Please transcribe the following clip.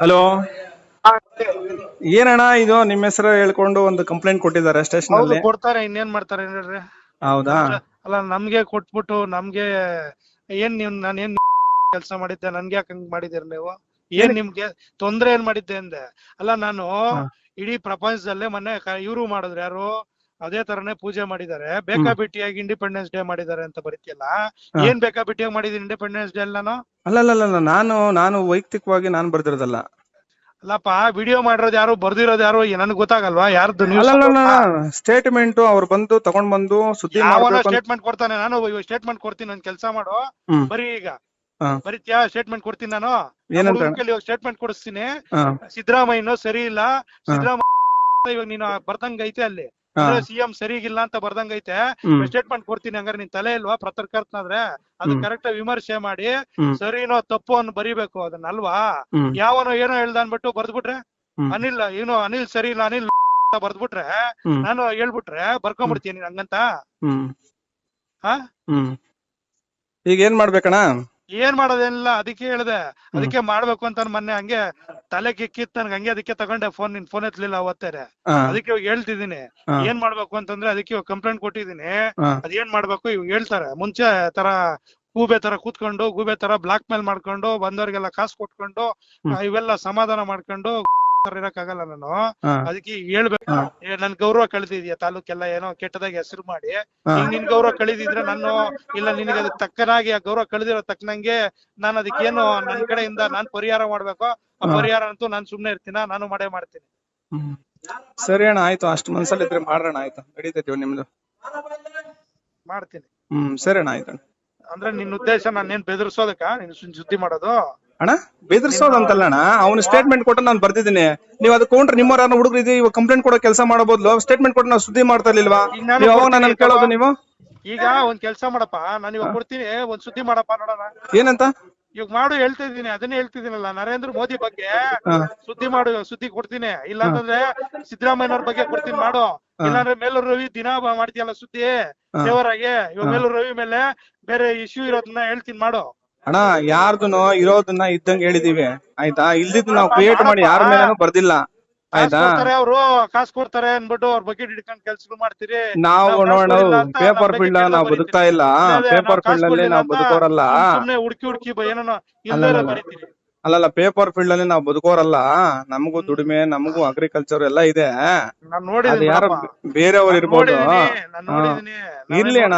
Hello? ಏನಣ್ಣ ಇದು? ನಿಮ್ಮ ಹೆಸರು ಹೇಳ್ಕೊಂಡು ಒಂದು ಕಂಪ್ಲೇಂಟ್ ಕೊಟ್ಟಿದ್ದಾರೆ ಸ್ಟೇಷನ್ ಹೌದು ಅಲ್ಲಿ ಕೊಡ್ತಾರೆ ಇನ್ನೇನ್ ಮಾಡ್ತಾರೆ ಹೇಳ್ರಿ? ಹೌದಾ? ಅಲ್ಲ ನಮ್ಗೆ ಕೊಟ್ಬಿಟ್ಟು ನಮ್ಗೆ ಏನ್ ನೀವ್ ನಾನು ಏನ್ ಕೆಲಸ ಮಾಡಿದ್ದೆ ನನ್ಗೆ ಯಾಕೆ ಹಂಗ್ ಮಾಡಿದಿರ ನೀವು? ಏನ್ ನಿಮ್ಗೆ ತೊಂದ್ರೆ ಏನ್ ಮಾಡಿದ್ದೆ ಅಂದೆ? ಅಲ್ಲ ನಾನು ಇಡೀ ಪ್ರಪಂಚದಲ್ಲೇ ಮೊನ್ನೆ ಇವ್ರು ಮಾಡಿದ್ರು ಯಾರು? ಅದೇ ತರನೇ ಪೂಜೆ ಮಾಡಿದ್ದಾರೆ. ಬೇಕಾಬಿಟ್ಟಿಯಾಗಿ ಇಂಡಿಪೆಂಡೆನ್ಸ್ ಡೇ ಮಾಡಿದ್ದಾರೆ ಅಂತ ಬರೀತಿಯಲ್ಲ? ಏನ್ ಬೇಕಾಬಿಟ್ಟಿಯಾಗಿ ಮಾಡಿದೀನಿ ಇಂಡಿಪೆಂಡೆನ್ಸ್ ಡೇ ನಾನು? ಅಲ್ಲ ನಾನು ನಾನು ವೈಯಕ್ತಿಕವಾಗಿ ನಾನು ಬರ್ದಿರೋದಲ್ಲ. ಅಲ್ಲಪ್ಪ ವಿಡಿಯೋ ಮಾಡಿರೋದು ಯಾರು ಬರ್ದಿರೋದು ಯಾರು ನನ್ಗೆ ಗೊತ್ತಾಗಲ್ವಾ? ಯಾರ್ದು ಸ್ಟೇಟ್ಮೆಂಟ್ ಅವ್ರು ಬಂದು ತಗೊಂಡ್ ಬಂದು ಸುದ್ದಿ ಸ್ಟೇಟ್ಮೆಂಟ್ ಕೊಡ್ತಾನೆ. ನಾನು ಸ್ಟೇಟ್ಮೆಂಟ್ ಕೊಡ್ತೀನಿ ನನ್ ಕೆಲಸ ಮಾಡು. ಬರೀ ಈಗ. ಬರೀತಿಯಾ ಸ್ಟೇಟ್ಮೆಂಟ್ ಕೊಡ್ತೀನಿ ನಾನು. ಏನಂತ? ಸ್ಟೇಟ್ಮೆಂಟ್ ಕೊಡಿಸ್ತೀನಿ. ಸಿದ್ದರಾಮಯ್ಯನು ಸರಿ ಇಲ್ಲ. ಸಿದ್ದರಾಮಯ್ಯ ಇವಾಗ ನೀನು ಬರ್ತಂಗೈತೆ ಅಲ್ಲಿ. ಸಿಎಂ ಸರಿಗಿಲ್ಲ ಅಂತ ಬರ್ದಂಗ ಐತೆ. ಸ್ಟೇಟ್ಮೆಂಟ್ ಕೊಡ್ತೀನಿ ಹಂಗಾರೆ ನಿನ್ ತಲೆ ಇಲ್ವಾ? ಪತ್ರಕರ್ತನಾದ್ರೆ ಅದು. ಕರೆಕ್ಟ್ ವಿಮರ್ಶೆ ಮಾಡಿ. ಸರಿನೋ ತಪ್ಪು ಅನ್ನು ಬರಿಬೇಕು ಅದನ್ನ ಅಲ್ವಾ ಯಾವನೋ ಏನೋ ಹೇಳ್ದ ಅನ್ಬಿಟ್ಟು ಬರ್ದ್ಬಿಟ್ರೆ? ಅನಿಲ್ ಏನೋ ಅನಿಲ್ ಸರಿ ಇಲ್ಲ ಅನಿಲ್ ಅಂತ ಬರ್ದ್ಬಿಟ್ರೆ? ನಾನು ಹೇಳ್ಬಿಟ್ರೆ ಬರ್ಕೊಂಡ್ಬಿಡ್ತೀನಿ ಹಂಗಂತ ಈಗ ಏನ್ ಮಾಡ್ಬೇಕಣ್ಣ? ಏನ್ ಮಾಡೋದೇನಿಲ್ಲ ಅದಕ್ಕೆ ಹೇಳ್ದೆ. ಅದಕ್ಕೆ ಮಾಡ್ಬೇಕು ಅಂತ ಮೊನ್ನೆ ಹಂಗೆ ತಲೆ ಕಿಕ್ಕಿತ್ ನನ್ಗೆ ಹಂಗೆ ಅದಕ್ಕೆ ತಗೊಂಡೆ ಫೋನ್ ನಿನ್ ಫೋನ್ ಎತ್ತಲಿಲ್ಲ ಅವತ್ತೇ ಅದಕ್ಕೆ ಇವಾಗ ಹೇಳ್ತಿದೀನಿ. ಏನ್ ಮಾಡ್ಬೇಕು ಅಂತಂದ್ರೆ ಅದಕ್ಕೆ ಇವಾಗ ಕಂಪ್ಲೇಂಟ್ ಕೊಟ್ಟಿದೀನಿ ಅದೇನ್ ಮಾಡ್ಬೇಕು ಇವಾಗ ಹೇಳ್ತಾರೆ. ಮುಂಚೆ ತರ ಗೂಬೆ ತರ ಕೂತ್ಕೊಂಡು ಗೂಬೆ ತರ ಬ್ಲಾಕ್ ಮೇಲ್ ಮಾಡ್ಕೊಂಡು ಬಂದವ್ರಿಗೆಲ್ಲ ಕಾಸು ಕೊಟ್ಕೊಂಡು. ಇವೆಲ್ಲ ಸಮಾಧಾನ ಮಾಡ್ಕೊಂಡು ಇರಕ್ಕಾಗಲ್ಲ ನಾನು. ಅದಕ್ಕೆ ಹೇಳ್ಬೇಕು. ನನ್ ಗೌರವ ಕಳೆದಿದ್ಯಾ ತಾಲೂಕೆಲ್ಲ ಏನೋ ಕೆಟ್ಟದಾಗಿ ಹೆಸರು ಮಾಡಿ. ಈಗ ನಿನ್ ಗೌರವ ಕಳೆದಿದ್ರೆ ನಾನು ಇಲ್ಲ ನಿನಗೆ ಅದಕ್ಕೆ ತಕ್ಕನಾಗಿ ಆ ಗೌರವ ಕಳೆದಿರೋ ತಕ್ಕನಂಗೆ ನಾನು ಅದಕ್ಕೇನು ನನ್ ಕಡೆಯಿಂದ ನಾನ್ ಪರಿಹಾರ ಮಾಡ್ಬೇಕು? ಆ. ಪರಿಹಾರ ಅಂತೂ ನಾನ್ ಸುಮ್ನೆ ಇರ್ತೀನ? ನಾನು ಮಾಡೇ ಮಾಡ್ತೀನಿ. ಸರಿ ಅಣ್ಣ ಆಯ್ತು. ಅಷ್ಟು ಮನ್ಸಲ್ಲಿ ಇದ್ರೆ ಮಾಡೋಣ ಆಯ್ತು. ನಡೀತೈತಿ ನಿಮ್ದು. ಮಾಡ್ತೀನಿ. ಹ್ಮ್ ಸರಿ ಅಣ್ಣ ಆಯ್ತು. ಅಂದ್ರೆ ನಿನ್ ಉದ್ದೇಶ ನಾನೇನ್ ಬೆದರ್ಸೋದಕ್ಕ? ನೀನ್ ಸುದ್ದಿ ಮಾಡೋದು? ಅಣ್ಣ ಬೆದರ್ಸೋದಂತಲ್ಲ ಅಣ್ಣ. ಅವ್ನು ಸ್ಟೇಟ್ಮೆಂಟ್ ಕೊಟ್ಟು ನಾನು ಬರ್ತಿದ್ದೀನಿ ನೀವು ಅದು ಕೌಂಟ್ರ್ ನಿಮ್ಮ ಹುಡುಗರು ಇದೆ ಇವಾಗ ಕಂಪ್ಲೇಂಟ್ ಕೊಡೋ ಕೆಲಸ ಮಾಡೋ ಬದಲು ಸ್ಟೇಟ್ಮೆಂಟ್ ಕೊಟ್ಟು ನಾವು ಸುದ್ದಿ ಮಾಡ್ತಾ ಇರ್ಲಿಲ್ವಾ? ಈಗ ನಾನು ನೀವು ಅವಾಗ ಕೊಡ್ತೀನಿ ನನ್ನ ಕೇಳೋದು ನೀವು? ಈಗ ಒಂದ್ ಕೆಲ್ಸ ಮಾಡಪ್ಪ. ನಾನು ಇವಾಗ ಕೊಡ್ತೀನಿ ಒಂದ್ ಸುದ್ದಿ ಮಾಡಪ್ಪ ನೋಡೋಣ. ಏನಂತ? ಇವಾಗ ಮಾಡು ಹೇಳ್ತಾ ಇದ್ದೀನಿ ಅದನ್ನೇ ಹೇಳ್ತಿದ್ದೀನಲ್ಲ ನರೇಂದ್ರ ಮೋದಿ ಬಗ್ಗೆ. ಸುದ್ದಿ ಮಾಡು ಸುದ್ದಿ ಕೊಡ್ತೀನಿ. ಇಲ್ಲ ಅಂತಂದ್ರೆ ಸಿದ್ದರಾಮಯ್ಯನವ್ರ ಬಗ್ಗೆ ಕೊಡ್ತೀನಿ ಮಾಡು. ಇಲ್ಲಾಂದ್ರೆ ಮೇಲೂರು ರವಿ ದಿನ ಮಾಡ್ತೀಯಲ್ಲ ಸುದ್ದಿ. ದೇವರಾಗೆ. ಇವಾಗ ಮೇಲೂರು ರವಿ ಮೇಲೆ ಬೇರೆ ಇಶ್ಯೂ ಇರೋದನ್ನ ಹೇಳ್ತೀನಿ ಮಾಡು. ಅಣ್ಣ ಯಾರ್ದುನೋ ಇರೋದನ್ನ ಇದ್ದಂಗೆ ಹೇಳಿದೀವಿ. ಆಯ್ತಾ? ಇಲ್ದಿದ್ದು ನಾವು ಕ್ರಿಯೇಟ್ ಮಾಡಿ ಯಾರ ಮೇಲೆ ಬರ್ದಿಲ್ಲ. ಆಯ್ತಾ? ಅವರು ಕಾಸ್ ಕೊಡ್ತಾರೆ ಅನ್ಬಿಟ್ಟು ಅವ್ರ ಬಕೆಟ್ ಹಿಡ್ಕೊಂಡು ಕೆಲ್ಸಗಳು ಮಾಡ್ತೀರಿ. ನಾವು ನಾವ್ ಕಾಸ್ ನೋಡ ಪೇಪರ್ ಫೀಲ್ಡ್ ನಾವ್ ಬದುಕ್ತಾ ಇಲ್ಲ. ಪೇಪರ್ ಫೀಲ್ಡ್ ಅಲ್ಲಿ ನಾವ್ ಬದುಕೋರಲ್ಲ. ಹುಡುಕಿ ಹುಡುಕಿ ಏನೋ ಅಲ್ಲಲ್ಲ ಪೇಪರ್ ಫೀಲ್ಡ್ ಅಲ್ಲಿ ನಾವು ಬದುಕೋರಲ್ಲ. ನಮಗೂ ದುಡಿಮೆ ನಮಗೂ ಅಗ್ರಿಕಲ್ಚರ್ ಎಲ್ಲ ಇದೆ. ಯಾರು. ಬೇರೆಯವ್ರು ಇರ್ಬೋದು. ಇರ್ಲಿ ಅಣ್ಣ.